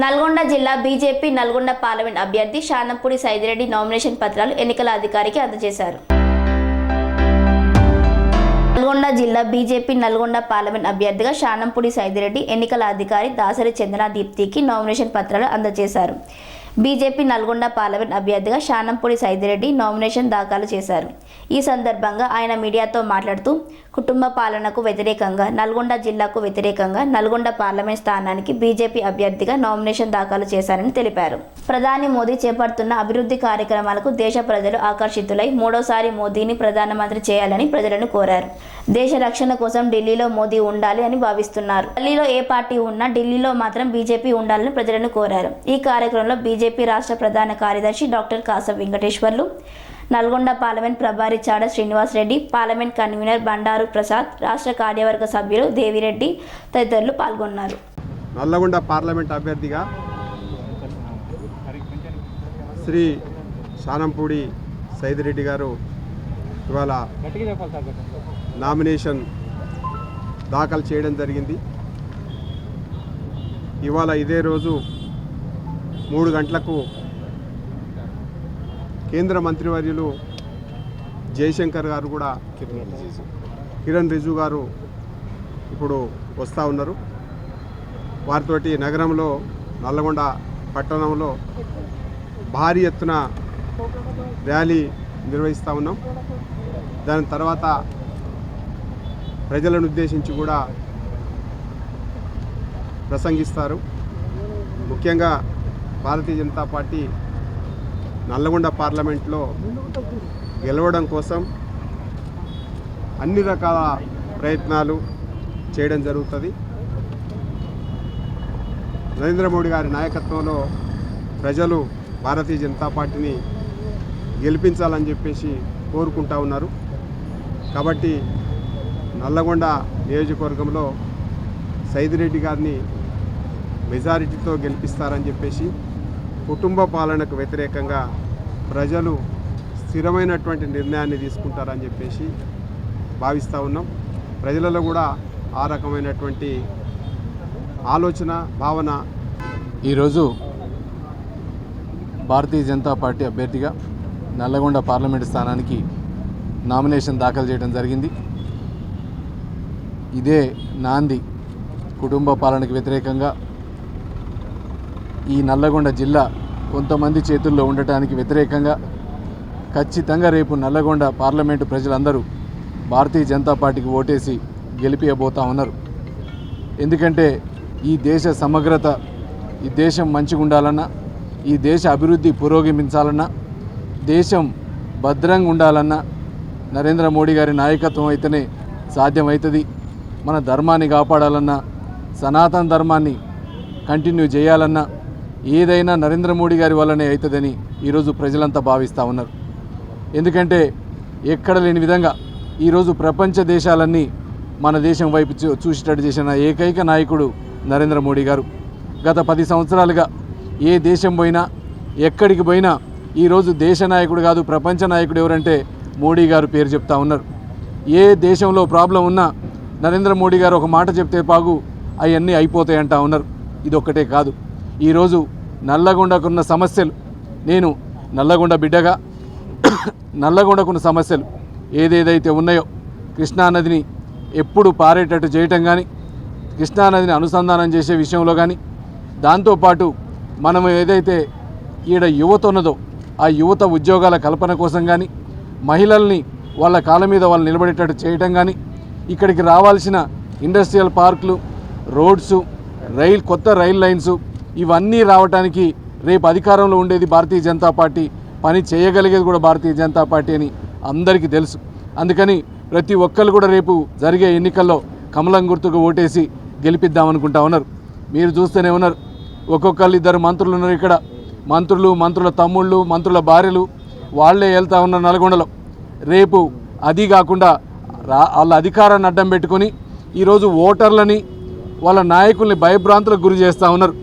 నల్గొండ జిల్లా BJP Nalgonda parliament అభ్యర్థి Shanampudi Saidireddy nomination పత్రాలు ఎన్నికల అధికారికి అందజేశారు. నల్గొండ జిల్లా బీజేపీ నల్గొండ పార్లమెంట్ అభ్యర్థిగా శానంపూడి సైదిరెడ్డి ఎన్నికల అధికారి దాసరి చందన దీప్తికి నామినేషన్ పత్రాలు అందజేశారు. బీజేపీ నల్గొండ పార్లమెంట్ అభ్యర్థిగా శానంపూడి సైదిరెడ్డి నామినేషన్ దాఖలు చేశారు. ఈ సందర్భంగా ఆయన మీడియాతో మాట్లాడుతూ కుటుంబ పాలనకు వ్యతిరేకంగా నల్గొండ జిల్లాకు వ్యతిరేకంగా నల్గొండ పార్లమెంట్ స్థానానికి బీజేపీ అభ్యర్థిగా నామినేషన్ దాఖలు చేశారని తెలిపారు. ప్రధాని మోదీ చేపడుతున్న అభివృద్ధి కార్యక్రమాలకు దేశ ప్రజలు ఆకర్షితులై మూడోసారి మోదీని ప్రధానమంత్రి చేయాలని ప్రజలను కోరారు. దేశ రక్షణ కోసం ఢిల్లీలో మోదీ ఉండాలి అని భావిస్తున్నారు. ఢిల్లీలో ఏ పార్టీ ఉన్నా ఢిల్లీలో మాత్రం బీజేపీ ఉండాలని ప్రజలను కోరారు. ఈ కార్యక్రమంలో బీజేపీ రాష్ట్ర ప్రధాన కార్యదర్శి డాక్టర్ కాసం వెంకటేశ్వర్లు నల్గొండ పార్లమెంట్ ప్రభారి చాడ శ్రీనివాస్ రెడ్డి పార్లమెంట్ కన్వీనర్ బండారు ప్రసాద్ రాష్ట్ర కార్యవర్గ సభ్యులు దేవిరెడ్డి తదితరులు పాల్గొన్నారు. నల్లగొండ పార్లమెంట్ అభ్యర్థిగా శ్రీ శానంపూడి సైదిరెడ్డి గారు ఇవాళ నామినేషన్ దాఖలు చేయడం జరిగింది. ఇవాళ ఇదే రోజు మూడు గంటలకు కేంద్ర మంత్రివర్యులు జయశంకర్ గారు కూడా కిరణ్ రిజు గారు ఇప్పుడు వస్తూ ఉన్నారు. వారితోటి నగరంలో నల్లగొండ పట్టణంలో భారీ ఎత్తున ర్యాలీ నిర్వహిస్తూ ఉన్నాం. దాని తర్వాత ప్రజలను ఉద్దేశించి కూడా ప్రసంగిస్తారు. ముఖ్యంగా భారతీయ జనతా పార్టీ నల్లగొండ పార్లమెంట్లో గెలవడం కోసం అన్ని రకాల ప్రయత్నాలు చేయడం జరుగుతుంది. నరేంద్ర మోడీ గారి నాయకత్వంలో ప్రజలు భారతీయ జనతా పార్టీని గెలిపించాలని చెప్పేసి కోరుకుంటా ఉన్నారు. కాబట్టి నల్లగొండ నియోజకవర్గంలో సైదిరెడ్డి గారిని మెజారిటీతో గెలిపిస్తారని చెప్పేసి కుటుంబ పాలనకు వ్యతిరేకంగా ప్రజలు స్థిరమైనటువంటి నిర్ణయాన్ని తీసుకుంటారని చెప్పేసి భావిస్తూ ఉన్నాం. ప్రజలలో కూడా ఆ రకమైనటువంటి ఆలోచన భావన. ఈరోజు భారతీయ జనతా పార్టీ అభ్యర్థిగా నల్లగొండ పార్లమెంట్ స్థానానికి నామినేషన్ దాఖలు చేయడం జరిగింది. ఇదే నాంది కుటుంబ పాలనకు వ్యతిరేకంగా ఈ నల్లగొండ జిల్లా కొంతమంది చేతుల్లో ఉండటానికి వ్యతిరేకంగా ఖచ్చితంగా రేపు నల్లగొండ పార్లమెంటు ప్రజలందరూ భారతీయ జనతా పార్టీకి ఓటేసి గెలిపియబోతా ఉన్నారు. ఎందుకంటే ఈ దేశ సమగ్రత ఈ దేశం మంచిగా ఉండాలన్నా ఈ దేశ అభివృద్ధి పురోగమించాలన్నా దేశం భద్రంగా ఉండాలన్నా నరేంద్ర మోడీ గారి నాయకత్వం అయితేనే సాధ్యమవుతుంది మన ధర్మాన్ని కాపాడాలన్నా సనాతన ధర్మాన్ని కంటిన్యూ చేయాలన్నా ఏదైనా నరేంద్ర మోడీ గారి వల్లనే అవుతుందని ఈరోజు ప్రజలంతా భావిస్తూ ఉన్నారు. ఎందుకంటే ఎక్కడ లేని విధంగా ఈరోజు ప్రపంచ దేశాలన్నీ మన దేశం వైపు చూ- చూసేటట్టు చేసిన ఏకైక నాయకుడు నరేంద్ర మోడీ గారు. గత పది సంవత్సరాలుగా ఏ దేశం పోయినా ఎక్కడికి పోయినా ఈరోజు దేశ నాయకుడు కాదు ప్రపంచ నాయకుడు ఎవరంటే మోడీ గారు పేరు చెప్తా ఉన్నారు. ఏ దేశంలో ప్రాబ్లం ఉన్నా నరేంద్ర మోడీ గారు ఒక మాట చెప్తే పాగు అవన్నీ అయిపోతాయి అంటా ఉన్నారు. ఇదొక్కటే కాదు. ఈరోజు నల్లగొండకున్న సమస్యలు. నేను నల్లగొండ బిడ్డగా నల్లగొండకున్న సమస్యలు ఏదేదైతే ఉన్నాయో కృష్ణానదిని ఎప్పుడు పారేటట్టు చేయటం కానీ కృష్ణానదిని అనుసంధానం చేసే విషయంలో కానీ దాంతోపాటు మనం ఏదైతే ఈడ యువత ఉన్నదో ఆ యువత ఉద్యోగాల కల్పన కోసం కానీ మహిళల్ని వాళ్ళ కాళ్ళ మీద వాళ్ళు నిలబడేటట్టు చేయటం కానీ ఇక్కడికి రావాల్సిన ఇండస్ట్రియల్ పార్కులు రోడ్సు రైల్ కొత్త రైల్ లైన్సు ఇవన్నీ రావడానికి రేపు అధికారంలో ఉండేది భారతీయ జనతా పార్టీ. పని చేయగలిగేది కూడా భారతీయ జనతా పార్టీ అని అందరికీ తెలుసు. అందుకని ప్రతి ఒక్కరు కూడా రేపు జరిగే ఎన్నికల్లో కమలం గుర్తుకు ఓటేసి గెలిపిద్దామనుకుంటా ఉన్నారు. మీరు చూస్తూనే ఉన్నారు. ఒక్కొక్కళ్ళు ఇద్దరు మంత్రులు ఉన్నారు ఇక్కడ. మంత్రులు మంత్రుల తమ్ముళ్ళు మంత్రుల భార్యలు వాళ్ళే వెళ్తా ఉన్నారు నల్గొండలో. రేపు అది కాకుండా రా వాళ్ళ అధికారాన్ని అడ్డం పెట్టుకొని ఈరోజు ఓటర్లని వాళ్ళ నాయకుల్ని భయభ్రాంతులకు గురి చేస్తూ ఉన్నారు.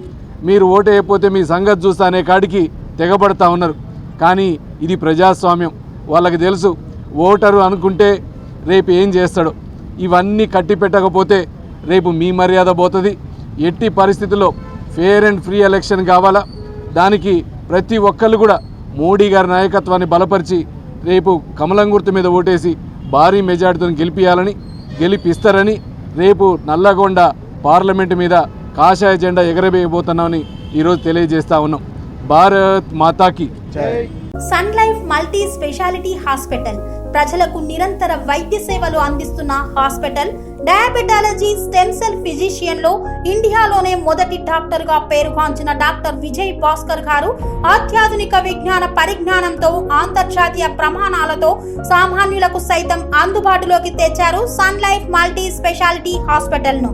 మీరు ఓటు వేయకపోతే మీ సంగతి చూస్తా అనే కాడికి తెగబడతా ఉన్నారు. కానీ ఇది ప్రజాస్వామ్యం. వాళ్ళకి తెలుసు ఓటరు అనుకుంటే రేపు ఏం చేస్తాడో. ఇవన్నీ కట్టి పెట్టకపోతే రేపు మీ మర్యాద పోతుంది. ఎట్టి పరిస్థితుల్లో ఫేర్ అండ్ ఫ్రీ ఎలక్షన్ కావాలా? దానికి ప్రతి ఒక్కళ్ళు కూడా మోడీ గారి నాయకత్వాన్ని బలపరిచి రేపు కమలం గుర్తు మీద ఓటేసి భారీ మెజార్టీతో గెలిపియాలని గెలిపిస్తారని రేపు నల్లగొండ పార్లమెంటు మీద కాషాయ జెండా ఎగరవేయబోతున్నామని ఈరోజు తెలియజేస్తా ఉన్నాం. భారత్ మాతాకి. Sun Life multi speciality hospital. ప్రజలకు నిరంతర వైద్య సేవలు అందిస్తున్న హాస్పిటల్. డయాబెటాలజీ స్టెమ్ సెల్ ఫిజిషియన్లో ఇండియాలోనే మొదటి డాక్టర్గా పేరుగాంచిన డాక్టర్ విజయ్ భాస్కర్ గారు అత్యాధునిక విజ్ఞాన పరిజ్ఞానంతో అంతర్జాతీయ ప్రమాణాలతో సామాన్యులకు సైతం అందుబాటులోకి తెచ్చారు సన్ లైఫ్ మల్టీ స్పెషాలిటీ హాస్పిటల్ను